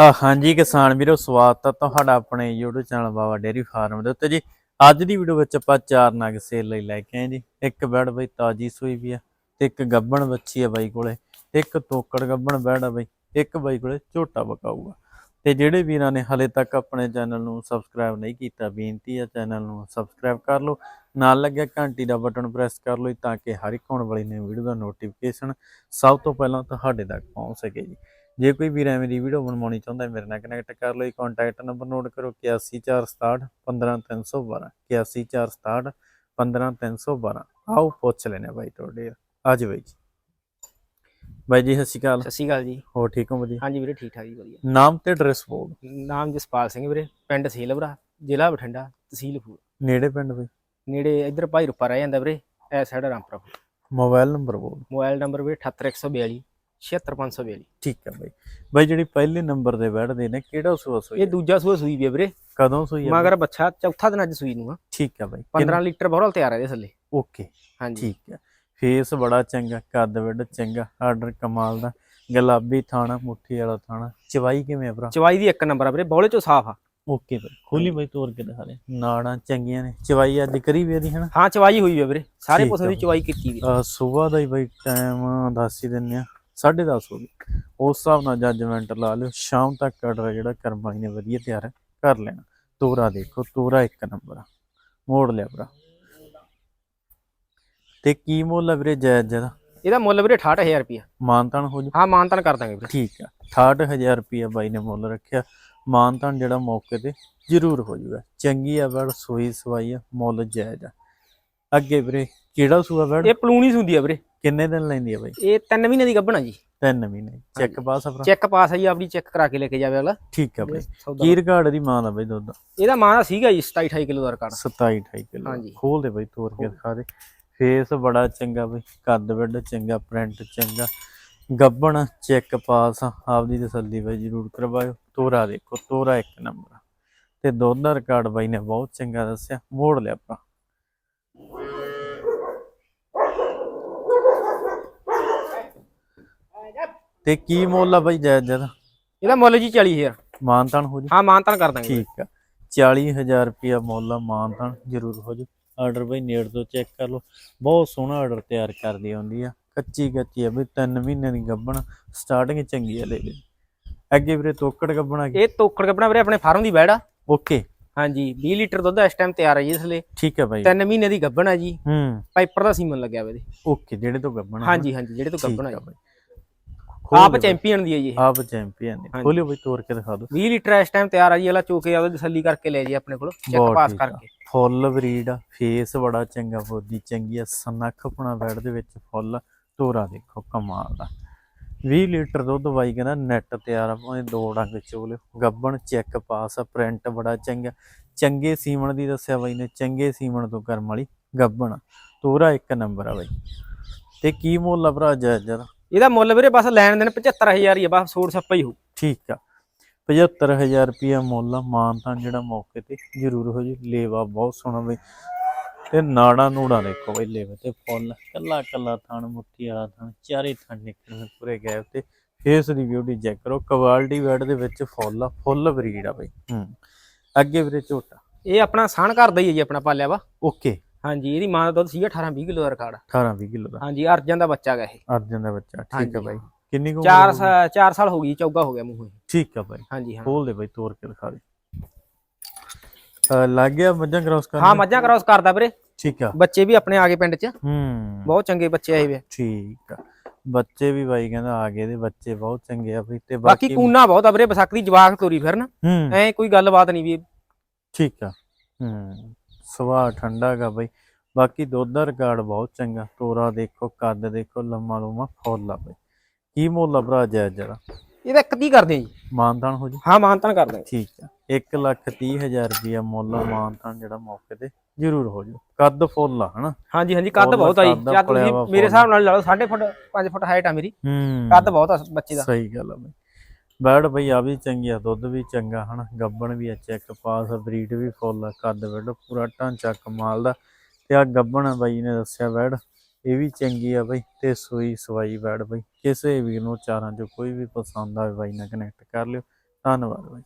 ਆ ਹਾਂਜੀ ਕਿਸਾਨ ਵੀਰੋ, ਸਵਾਗਤ ਹੈ ਤੁਹਾਡਾ ਆਪਣੇ YouTube channel Baba dairy farm ਦੇ ਉੱਤੇ ਜੀ। ਅੱਜ ਦੀ ਵੀਡੀਓ ਵਿੱਚ ਆਪਾਂ ਚਾਰ ਨਗ ਸੇਲ ਲਈ ਲੈ ਕੇ ਆਏ ਜੀ। ਇੱਕ ਬੈੜ ਬਈ ਤਾਜੀ ਸੂਈ ਵੀ ਆ ਤੇ ਇੱਕ ਗੱਬਣ ਬੱਚੀ ਆ ਬਾਈ ਕੋਲੇ। ਤੇ ਇੱਕ ਤੋਕੜ ਗੱਬਣ ਬੈੜ ਆ ਬਈ, ਇੱਕ ਬਾਈ ਕੋਲੇ ਝੋਟਾ ਬਕਾਊਗਾ ਤੇ ਜਿਹੜੇ ਵੀਰਾਂ ਨੇ ਹਲੇ ਤੱਕ ਆਪਣੇ ਚੈਨਲ ਨੂੰ ਸਬਸਕ੍ਰਾਈਬ ਨਹੀਂ ਕੀਤਾ, ਬੇਨਤੀ ਆ ਚੈਨਲ ਨੂੰ ਸਬਸਕ੍ਰਾਈਬ ਕਰ ਲਓ। ਨਾਲ ਲੱਗਿਆ ਘੰਟੀ ਦਾ ਬਟਨ ਪ੍ਰੈਸ ਕਰ ਲਓ ਤਾਂ ਕਿ ਹਰ ਇੱਕ ਆਉਣ ਵਾਲੀ ਨਵੀਂ ਵੀਡੀਓ ਦਾ ਨੋਟੀਫਿਕੇਸ਼ਨ ਸਭ ਤੋਂ ਪਹਿਲਾਂ ਤੁਹਾਡੇ ਤੱਕ ਪਹੁੰਚ ਸਕੇ ਜੀ। ਜੇ ਕੋਈ ਵੀਰ ਐਵੇਂ ਦੀ ਵੀਡੀਓ ਬਣਵਾਉਣੀ ਚਾਹੁੰਦਾ ਹੈ ਮੇਰੇ ਨਾਲ ਕਨੈਕਟ ਕਰ ਲਓ। ਕੰਟੈਕਟ ਨੰਬਰ ਨੋਟ ਕਰੋ 8146 15312 8146 15312 ਆਓ ਪੁੱਛ ਲੈਣੇ ਬਾਈ ਤੁਹਾਡੇ ਅੱਜ ਬਾਈ ਜੀ। ਬਾਈ ਜੀ ਸਤਿ ਸ਼੍ਰੀ ਅਕਾਲ। ਸਤਿ ਸ਼੍ਰੀ ਅਕਾਲ ਜੀ। ਹੋਰ ਠੀਕ ਹੋ ਵਧੀਆ? ਹਾਂਜੀ ਵੀਰੇ ਠੀਕ ਠਾਕ ਜੀ ਵਧੀਆ। ਨਾਮ ਤੇ ਐਡਰੈਸ ਬੋਲ ਨਾਮ ਜਸਪਾਲ ਸਿੰਘ ਵੀਰੇ ਪਿੰਡ ਸੇਲਵਰਾ ਜ਼ਿਲ੍ਹਾ ਬਠਿੰਡਾ ਤਹਿਸੀਲ ਫੂਲ ਨੇੜੇ ਪਿੰਡ ਬਈ? ਨੇੜੇ ਇੱਧਰ ਭਾਈ ਰੁਪਾ ਰਹਿ ਜਾਂਦਾ ਵੀਰੇ ਐ ਸਾਈਡ ਰਾਮਪੁਰਾ। ਮੋਬਾਈਲ ਨੰਬਰ ਬੋਲ ਮੋਬਾਈਲ ਨੰਬਰ ਵੀਰੇ 78142 76542 ਠੀਕ ਹੈ ਬਾਈ। ਬਾਈ ਜਿਹੜੀ ਪਹਿਲੇ ਨੰਬਰ ਦੇ ਬੈਠਦੇ ਨੇ ਕਿਹੜਾ ਸੂਆ ਸੂਈ ਇਹ ਦੂਜਾ ਸੂਆ ਸੂਈ ਵੀ ਹੈ ਵੀਰੇ। ਕਦੋਂ ਸੂਈ ਹੈ? ਮਗਰ ਬੱਚਾ ਚੌਥਾ ਦਿਨ ਅੱਜ ਸੂਈ ਨੂੰ ਆ। ਠੀਕ ਹੈ ਬਾਈ। 15 ਲੀਟਰ ਬੋਰਲ ਤਿਆਰ ਹੈ ਇਹਦੇ ਥੱਲੇ। ਓਕੇ। ਹਾਂਜੀ। ਠੀਕ ਹੈ। ਫੇਸ ਬੜਾ ਚੰਗਾ ਕੱਦ ਵੱਡ ਚੰਗਾ ਆਰਡਰ ਕਮਾਲ ਦਾ। ਗੁਲਾਬੀ ਥਾਣਾ ਮੁੱਠੀ ਵਾਲਾ ਥਾਣਾ। ਚਵਾਈ ਕਿਵੇਂ ਆ ਭਰਾ? ਚਵਾਈ ਦੀ ਇੱਕ ਨੰਬਰ ਆ ਵੀਰੇ ਬੌਲੇ ਚੋਂ ਸਾਫ਼ ਆ। ਓਕੇ ਬਾਈ। ਖੋਲੀ ਬਾਈ ਤੋਰ ਕੇ ਦਿਖਾ ਦੇ। ਨਾੜਾਂ ਚੰਗੀਆਂ ਨੇ। ਚਵਾਈ ਅੱਜ ਕਰੀ ਵੀ ਇਹਦੀ ਹਨਾ? ਹਾਂ ਚਵਾਈ ਹੋਈ ਹੈ ਵੀਰੇ। ਸਾਰੇ ਪਸ਼ੂ ਦੀ। ਚਵਾਈ ਕੀਤੀ ਵੀ। ਸਵੇਰ ਦਾ ਹੀ ਬਾਈ ਟਾਈਮ ਦੱਸ ਹੀ ਦਿੰਨੇ ਆ। 10:30 ਹੋ ਗਏ। ਉਸ ਹਿਸਾਬ ਨਾਲ ਜੱਜਮੈਂਟ ਲਾ ਲਿਓ। ਸ਼ਾਮ ਤੱਕ ਆਰਡਰ ਜਿਹੜਾ ਕਰਮ ਵਾਲੀ ਨੇ ਵਧੀਆ ਤਿਆਰ ਕਰ ਲੈਣਾ। ਤੋਰਾ ਦੇਖੋ ਤੋਰਾ ਇੱਕ ਨੰਬਰ ਆ। ਮੋੜ ਲਿਆ ਭਰਾ। ਤੇ ਕੀ ਮੁੱਲ ਆ ਵੀਰੇ ਜਾਇਜ਼ ਜਦਾ ਇਹਦਾ ਮੁੱਲ ਵੀਰੇ 68000 ਰੁਪਿਆ ਮਾਨਤਾਨ ਹੋ ਜੂ ਹਾਂ ਮਾਨਤਨ ਕਰ ਦਾਂਗੇ ਵੀਰੇ। ਠੀਕ ਆ। 68000 ਰੁਪਇਆ ਬਾਈ ਨੇ ਮੁੱਲ ਰੱਖਿਆ। ਮਾਨਤਾਨ ਜਿਹੜਾ ਮੌਕੇ ਤੇ ਜ਼ਰੂਰ ਹੋ ਜੂਗਾ ਚੰਗੀ ਆ ਬੜ ਸੋਈ ਸਵਾਈ ਆ ਮੁੱਲ ਜਾਇਜ਼ ਆ। ਅੱਗੇ ਵੀਰੇ ਕਿਹੜਾ ਸੂਆ ਬੜ? ਇਹ ਪਲੂਣੀ ਹੁੰਦੀ ਆ ਵੀਰੇ। ਕਿੰਨੇ ਦਿਨ ਲੈਂਦੀ ਆ ਬਾਈ? ਇਹ 3 ਮਹੀਨੇ ਦੀ ਗੱਭਣਾ ਜੀ। ਤਿੰਨ ਮਹੀਨੇ। ਚੈੱਕ ਪਾਸ ਆ ਭਰਾ? ਚੈੱਕ ਪਾਸ ਆ ਜੀ ਆਪਣੀ ਚੈੱਕ ਕਰਾ ਕੇ ਲੈ ਕੇ ਜਾਵੇ ਅਗਲਾ। ਠੀਕ ਆ ਬਾਈ। ਕੀ ਰਿਕਾਰਡ ਦੀ ਮਾਂ ਦਾ ਬਾਈ ਦੁੱਧ। ਇਹਦਾ ਮਾਂ ਦਾ ਸੀਗਾ ਜੀ 27 28 ਕਿਲੋ ਦਾ ਰਿਕਾਰਡ। 27 28 ਕਿਲੋ। ਹਾਂਜੀ। ਖੋਲ ਦੇ ਬਾਈ ਤੋਰ ਕੇ ਦਿਖਾ ਦੇ। ਫੇਸ ਬੜਾ ਚੰਗਾ ਬਾਈ ਕੱਦ ਵੱਡ ਚੰਗਾ ਪ੍ਰਿੰਟ ਚੰਗਾ। ਗੱਬਣ ਚੈੱਕ ਪਾਸ ਆਪਦੀ ਤਸੱਲੀ ਬਾਈ ਜ਼ਰੂਰ ਕਰਵਾਇਓ। ਤੋਰਾ ਦੇਖੋ ਤੋਰਾ ਇੱਕ ਨੰਬਰ। ਤੇ ਦੁੱਧ ਦਾ ਰਿਕਾਰਡ ਬਾਈ ਨੇ ਬਹੁਤ ਚੰਗਾ ਦੱਸਿਆ। ਮੋੜ ਲਿਆ ਆਪਾਂ ਤੇ ਕੀ ਮੁੱਲ ਆ ਬਾਈ ਜਾਇਜ਼ ਜਦਾ ਇਹਦਾ ਮੁੱਲ ਜੀ 40000 ਮਾਨਤਾਨ ਹੋ ਜੀ? ਹਾਂ ਮਾਨਤਨ ਕਰ ਦਾਂਗੇ। ਠੀਕ ਆ। 40000 ਰੁਪਿਆ ਮੁੱਲ ਆ ਮਾਨਤਾਨ ਜ਼ਰੂਰ ਹੋ ਜੂ। ਆਰਡਰ ਬਈ ਨੇੜ ਤੋਂ ਚੈੱਕ ਕਰ ਲਓ। ਬਹੁਤ ਸੋਹਣਾ ਆਰਡਰ ਤਿਆਰ ਕਰਦੀ ਹੁੰਦੀ ਆ। ਕੱਚੀ ਕੱਚੀ ਆ ਬਈ 3 ਮਹੀਨਿਆਂ ਦੀ ਗੱਬਣ ਸਟਾਰਟਿੰਗ ਚੰਗੀ ਆ ਲੈ ਲੈ ਅੱਗੇ ਵੀਰੇ ਤੋਕੜ ਗੱਬਣਾ ਇਹ ਤੋਕੜ ਕੱਪੜਾ ਵੀਰੇ ਆਪਣੇ ਫਾਰਮ ਦੀ ਬੈੜ ਆ। ਓਕੇ। ਹਾਂਜੀ 20 ਲੀਟਰ ਦੁੱਧ ਇਸ ਟਾਈਮ ਤਿਆਰ ਹੈ ਜੀ ਇਸ ਲਈ। ਠੀਕ ਆ ਬਾਈ। 3 ਮਹੀਨੇ ਦੀ ਗੱਭਣ ਆ ਜੀ। ਹੂੰ। ਪਾਈਪਰ ਦਾ ਸੀਮਨ ਲੱਗਿਆ ਵੇ ਓਕੇ ਜਿਹੜੇ ਤੋਂ ਗੱਬਣਾ ਹਾਂਜੀ ਹਾਂਜੀ ਜਿਹੜੇ ਤੋਂ ਗੱਭਣ। ਬਾਈ। ਆਪ ਚੈਂਪੀਅਨ ਦੀ ਹੈ ਜੀ ਇਹ। ਆਪ ਚੈਂਪੀਅਨ ਨੇ। ਖੋਲਿਓ ਬਈ ਤੋੜ ਕੇ ਦਿਖਾ ਦਿਓ। 20 ਲੀਟਰ ਇਸ ਟਾਈਮ ਤਿਆਰ ਆ ਜੀ ਅਗਲਾ ਚੋਕੇ ਆਵੇ ਤਸੱਲੀ ਕਰਕੇ ਲੈ ਜੀ ਆਪਣੇ ਕੋਲ ਚੈੱਕ ਪਾਸ। ਕਰਕੇ। ਫੁੱਲ ਬਰੀਡ ਫੇਸ ਬੜਾ ਚੰਗਾ ਬੋਦੀ ਚੰਗੀ ਆ ਸਨੱਖ ਆਪਣਾ ਬੈਡ ਦੇ ਵਿੱਚ ਫੁੱਲ ਤੋਰਾ ਦੇਖੋ ਕਮਾਲ ਦਾ। 20 ਲੀਟਰ ਦੁੱਧ ਬਾਈ ਕਹਿੰਦਾ ਨੈਟ ਤਿਆਰ ਆ ਭਾਵੇਂ ਦੋ ਡੰਗ ਚੋਲੇ। ਗੱਬਣ ਚੈੱਕ ਪਾਸ ਆ ਪ੍ਰਿੰਟ ਬੜਾ ਚੰਗਾ। ਚੰਗੇ ਸੀਮਣ ਦੀ ਦੱਸਿਆ ਬਾਈ ਨੇ ਚੰਗੇ ਸੀਮਣ ਤੋਂ ਕਰਮ ਵਾਲੀ ਗੱਬਣ। ਤੋਰਾ ਇੱਕ ਨੰਬਰ ਆ ਬਾਈ। ਤੇ ਕੀ ਮੁੱਲ ਆ ਭਰਾ ਜਾਇਜ਼ ਇਹਦਾ ਮੁੱਲ ਵੀਰੇ ਬਸ ਲੈਣ ਦੇਣ 75000 ਹੀ ਆ ਬਸ ਸੋੜ ਸੱਪਾ ਹੀ ਹੋ ਠੀਕ ਆ। 75000 ਰੁਪਿਆ ਮੁੱਲ ਆ ਮਾਨਤਾਨ ਜਿਹੜਾ ਮੌਕੇ ਤੇ ਜ਼ਰੂਰ ਹੋ ਜੀ ਲੇਵਾ ਬਹੁਤ ਸੋਹਣਾ ਬਈ। ਤੇ ਨਾੜਾ ਨੂੜਾ ਦੇਖੋ ਬਈ ਲੇਵੇ ਤੇ ਫੁੱਲ ਕੱਲਾ ਕੱਲਾ ਥਣ ਮੁੱਠੀ ਵਾਲਾ ਥਣ ਚਾਰੇ ਥਣ ਨਿਕਲਣ ਪੂਰੇ ਗੈਪ ਤੇ ਫੇਸ ਦੀ ਬਿਊਟੀ ਚੈੱਕ ਕਰੋ ਕੁਆਲਿਟੀ ਵੈਡ ਦੇ ਵਿੱਚ ਫੁੱਲ ਆ ਫੁੱਲ ਬਰੀਡ ਆ ਬਈ। ਹੂੰ। ਅੱਗੇ ਵੀਰੇ ਝੋਟਾ। ਇਹ ਆਪਣਾ ਸਾਣ ਘਰ ਦਾ ਹੀ ਹੈ ਜੀ ਆਪਣਾ ਪਾਲਿਆ ਵਾ। ਓਕੇ। ਹਾਂਜੀ ਇਹਦੀ ਮਾਂ ਦਾ ਦੁੱਧ ਸੀਗਾ 18 20 ਕਿਲੋ ਦਾ ਰਿਕਾਰਡ। 18 20 ਕਿਲੋ ਦਾ। ਹਾਂਜੀ ਅਰਜਨ ਦਾ ਬੱਚਾ ਗਾ ਇਹ। ਅਰਜਨ ਦਾ ਬੱਚਾ ਠੀਕ ਹਾਂਜੀ। ਬਾਈ। ਕਿੰਨੀ ਕੁ 4 ਉਮਰ ਹੋ ਗਈ? 4 ਸਾਲ ਹੋ ਗਈ ਚੌਗਾ ਹੋ ਗਿਆ ਮੂੰਹ ਇਹ। ਠੀਕ ਆ ਬਾਈ। ਹਾਂਜੀ ਹਾਂ। ਖੋਲ ਦੇ ਬਾਈ ਤੋੜ ਕੇ ਦਿਖਾ ਦੇ। ਲੱਗ ਗਿਆ ਮੱਝਾਂ ਕ੍ਰਾਸ ਕਰਨ ਹਾਂ ਮੱਝਾਂ ਕ੍ਰਾਸ ਕਰਦਾ ਵੀਰੇ। ਠੀਕ ਆ। ਬੱਚੇ ਵੀ ਆਪਣੇ ਆ ਗਏ ਪਿੰਡ 'ਚ। ਹੂੰ। ਬਹੁਤ ਚੰਗੇ ਬੱਚੇ ਆਏ ਵੇ। ਠੀਕ ਆ। ਬੱਚੇ ਵੀ ਬਾਈ ਕਹਿੰਦਾ ਆ ਗਏ ਦੇ ਬੱਚੇ ਬਹੁਤ ਚੰਗੇ ਆ ਬਈ ਤੇ ਬਾਕੀ ਕੂਨਾ ਬਹੁਤ ਆ ਵੀਰੇ ਵਿਸਾਖ ਦੀ ਜਵਾਕ ਤੋਰੀ ਫਿਰਨ। ਹੂੰ। ਐ ਕੋਈ ਗੱਲਬਾਤ ਨਹੀਂ ਵੀ। ਠੀਕ ਆ। ਹੂੰ। ਸੁਭਾਅ ਠੰਡਾ ਗਾ ਬਈ। ਬਾਕੀ ਦੁੱਧ ਦਾ ਰਿਕਾਰਡ ਬਹੁਤ ਚੰਗਾ। ਤੋਰਾ ਦੇਖੋ ਕੱਦ ਦੇਖੋ ਲੰਮਾ ਲੰਮਾ ਫੁੱਲ ਆ ਬਈ। ਕੀ ਮੁੱਲ ਆ ਭਰਾ ਜਾਇਜ਼ ਜਰਾ ਇਹਦਾ ਇੱਕ ਦੀ ਕਰਦੇ ਆ ਜੀ। ਮਾਨਤਾਨ ਹੋ ਜੀ? ਹਾਂ ਮਾਨਤਨ ਕਰ ਦਾਂਗੇ ਠੀਕ ਆ। 1 ਲੱਖ ਤੀਹ ਹਜ਼ਾਰ ਰੁਪਇਆ ਮੁੱਲ ਮਾਨਤਾਨ ਜਿਹੜਾ ਮੌਕੇ ਤੇ ਜ਼ਰੂਰ ਹੋ ਜੂ ਕੱਦ ਫੁੱਲ ਆ ਹਨਾ? ਹਾਂਜੀ ਹਾਂਜੀ ਕੱਦ ਬਹੁਤ ਆ ਜੀ। ਤੁਸੀਂ ਮੇਰੇ। ਹਿਸਾਬ ਨਾਲ ਲਾ ਲਓ 5.5 ਫੁੱਟ 5 ਫੁੱਟ ਹਾਈਟ ਆ ਮੇਰੀ। ਹੂੰ। ਕੱਦ ਬਹੁਤ ਆ ਬੱਚੇ ਦਾ। ਸਹੀ ਗੱਲ ਆ ਬਈ। ਬੈਡ ਬਈ ਆ ਵੀ ਚੰਗੀ ਆ, ਦੁੱਧ ਵੀ ਚੰਗਾ ਹਨਾ, ਗੱਬਣ ਵੀ ਆ ਚੈੱਕ ਪਾਸ ਬਰੀਡ ਵੀ ਫੁੱਲ ਆ, ਕੱਦ ਬੈਡ ਪੂਰਾ ਢਾਂਚਾ ਕਮਾਲ ਦਾ। ਤੇ ਆ ਗੱਬਣ ਆ ਬਾਈ ਨੇ ਦੱਸਿਆ ਬੈਡ, ਇਹ ਵੀ ਚੰਗੀ ਆ ਬਈ ਤੇ ਸੂਈ ਸਵਾਈ ਬੈਡ ਬਈ। ਕਿਸੇ ਵੀ ਨੂੰ ਚਾਰਾਂ ਚੋਂ ਕੋਈ ਵੀ ਪਸੰਦ ਆਵੇ ਬਾਈ ਨਾਲ ਕਨੈਕਟ ਕਰ ਲਿਓ। ਧੰਨਵਾਦ ਬਾਈ।